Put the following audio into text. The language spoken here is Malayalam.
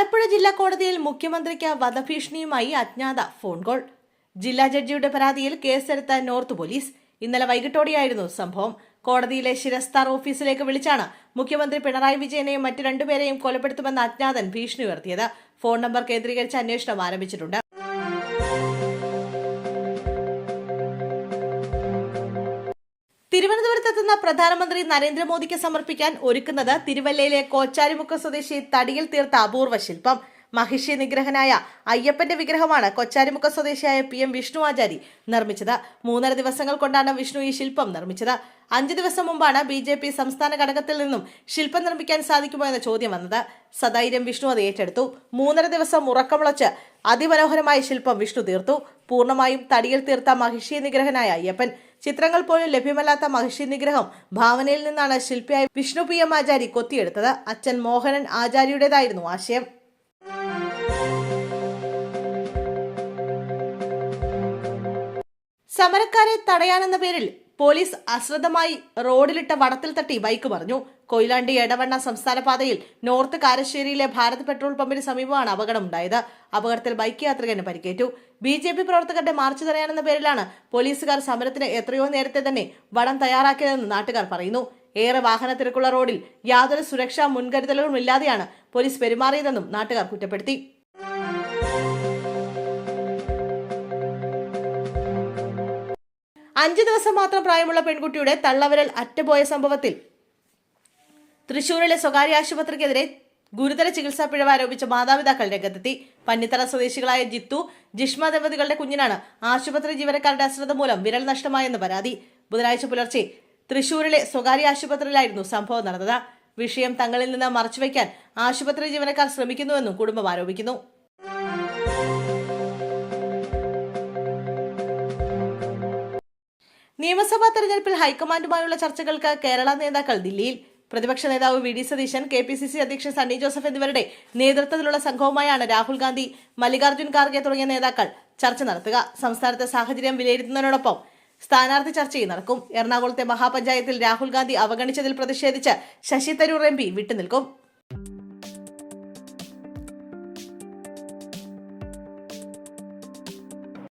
ആലപ്പുഴ ജില്ലാ കോടതിയിൽ മുഖ്യമന്ത്രിക്ക് വധഭീഷണിയുമായി അജ്ഞാത ഫോൺ കോൾ. ജില്ലാ ജഡ്ജിയുടെ പരാതിയിൽ കേസെടുത്ത നോർത്ത് പോലീസ്. ഇന്നലെ വൈകിട്ടോടെയായിരുന്നു സംഭവം. കോടതിയിലെ ശിരസ്താർ ഓഫീസിലേക്ക് വിളിച്ചാണ് മുഖ്യമന്ത്രി പിണറായി വിജയനെയും മറ്റു രണ്ടുപേരെയും കൊലപ്പെടുത്തുമെന്ന അജ്ഞാതൻ ഭീഷണി ഉയർത്തിയത്. ഫോൺ നമ്പർ കേന്ദ്രീകരിച്ച് അന്വേഷണം ആരംഭിച്ചിട്ടുണ്ട്. തിരുവനന്തപുരത്തെത്തുന്ന പ്രധാനമന്ത്രി നരേന്ദ്രമോദിക്ക് സമർപ്പിക്കാൻ ഒരുക്കുന്നത് തിരുവല്ലയിലെ കോച്ചാരിമുക്ക് സ്വദേശി തടിയിൽ തീർത്ത അപൂർവ ശില്പം. മഹിഷി നിഗ്രഹനായ അയ്യപ്പന്റെ വിഗ്രഹമാണ് കൊച്ചാരിമുഖ സ്വദേശിയായ പി എം വിഷ്ണു ആചാരി നിർമ്മിച്ചത്. മൂന്നര ദിവസങ്ങൾ കൊണ്ടാണ് വിഷ്ണു ഈ ശില്പം നിർമ്മിച്ചത്. അഞ്ചു ദിവസം മുമ്പാണ് ബി ജെ പി സംസ്ഥാന ഘടകത്തിൽ നിന്നും ശില്പം നിർമ്മിക്കാൻ സാധിക്കുമോ എന്ന ചോദ്യം വന്നത്. സദൈര്യം വിഷ്ണു അത് ഏറ്റെടുത്തു. മൂന്നര ദിവസം ഉറക്കമുളച്ച് അതിമനോഹരമായ ശില്പം വിഷ്ണു തീർത്തു. പൂർണമായും തടിയിൽ തീർത്ത മഹിഷി നിഗ്രഹനായ അയ്യപ്പൻ. ചിത്രങ്ങൾ പോലും ലഭ്യമല്ലാത്ത മഹിഷി നിഗ്രഹം ഭാവനയിൽ നിന്നാണ് ശില്പിയായ വിഷ്ണു പി എം ആചാരി കൊത്തിയെടുത്തത്. അച്ഛൻ മോഹനൻ ആചാര്യയുടേതായിരുന്നു ആശയം. സമരക്കാരെ തടയാനെന്ന പേരിൽ പോലീസ് അശ്രദ്ധമായി റോഡിലിട്ട വടത്തിൽ തട്ടി ബൈക്ക് പറഞ്ഞു കൊയിലാണ്ടി എടവണ്ണ സംസ്ഥാന പാതയിൽ നോർത്ത് കാരശ്ശേരിയിലെ ഭാരത് പെട്രോൾ പമ്പിന് സമീപമാണ് അപകടമുണ്ടായത്. അപകടത്തിൽ ബൈക്ക് യാത്രികന് പരിക്കേറ്റു. ബി ജെ പി പ്രവർത്തകരുടെ മാർച്ച് തടയാനെന്ന പേരിലാണ് പോലീസുകാർ സമരത്തിന് എത്രയോ നേരത്തെ തന്നെ വടം തയ്യാറാക്കിയതെന്ന് നാട്ടുകാർ പറയുന്നു. ഏറെ വാഹന തിരക്കുള്ള റോഡിൽ യാതൊരു സുരക്ഷാ മുൻകരുതലുകളും ഇല്ലാതെയാണ് പോലീസ് പെരുമാറിയതെന്നും നാട്ടുകാർ കുറ്റപ്പെടുത്തി. അഞ്ചു ദിവസം മാത്രം പ്രായമുള്ള പെൺകുട്ടിയുടെ തള്ളവരൽ അറ്റപോയ സംഭവത്തിൽ തൃശൂരിലെ സ്വകാര്യ ആശുപത്രിക്കെതിരെ ഗുരുതര ചികിത്സാ പിഴവ് ആരോപിച്ച മാതാപിതാക്കൾ രംഗത്തെത്തി. പന്നിത്തറ സ്വദേശികളായ ജിത്തു ജിഷ്മ ദമ്പതികളുടെ കുഞ്ഞിനാണ് ആശുപത്രി ജീവനക്കാരുടെ അശ്രദ്ധ മൂലം വിരൽ നഷ്ടമായെന്ന് പരാതി. ബുധനാഴ്ച പുലർച്ചെ തൃശൂരിലെ സ്വകാര്യ ആശുപത്രിയിലായിരുന്നു സംഭവം നടന്നത്. വിഷയം തങ്ങളിൽ നിന്ന് മറച്ചുവെക്കാൻ ആശുപത്രി ജീവനക്കാർ ശ്രമിക്കുന്നുവെന്നും കുടുംബം ആരോപിക്കുന്നു. നിയമസഭാ തെരഞ്ഞെടുപ്പിൽ ഹൈക്കമാൻഡുമായുള്ള ചർച്ചകൾക്ക് കേരള നേതാക്കൾ ദില്ലിയിൽ. പ്രതിപക്ഷ നേതാവ് V D Satheesan K P C C അധ്യക്ഷൻ സണ്ണി ജോസഫ് എന്നിവരുടെ നേതൃത്വത്തിലുള്ള സംഘവുമായാണ് രാഹുൽ ഗാന്ധി മല്ലികാർജുൻ ഖാർഗെ തുടങ്ങിയ നേതാക്കൾ ചർച്ച നടത്തുക. സംസ്ഥാനത്തെ സാഹചര്യം വിലയിരുത്തുന്നതിനോടൊപ്പം സ്ഥാനാർത്ഥി ചർച്ചയും നടക്കും. എറണാകുളത്തെ മഹാപഞ്ചായത്തിൽ രാഹുൽ ഗാന്ധി അവഗണിച്ചതിൽ പ്രതിഷേധിച്ച് ശശി തരൂർ എം പി വിട്ടുനിൽക്കും.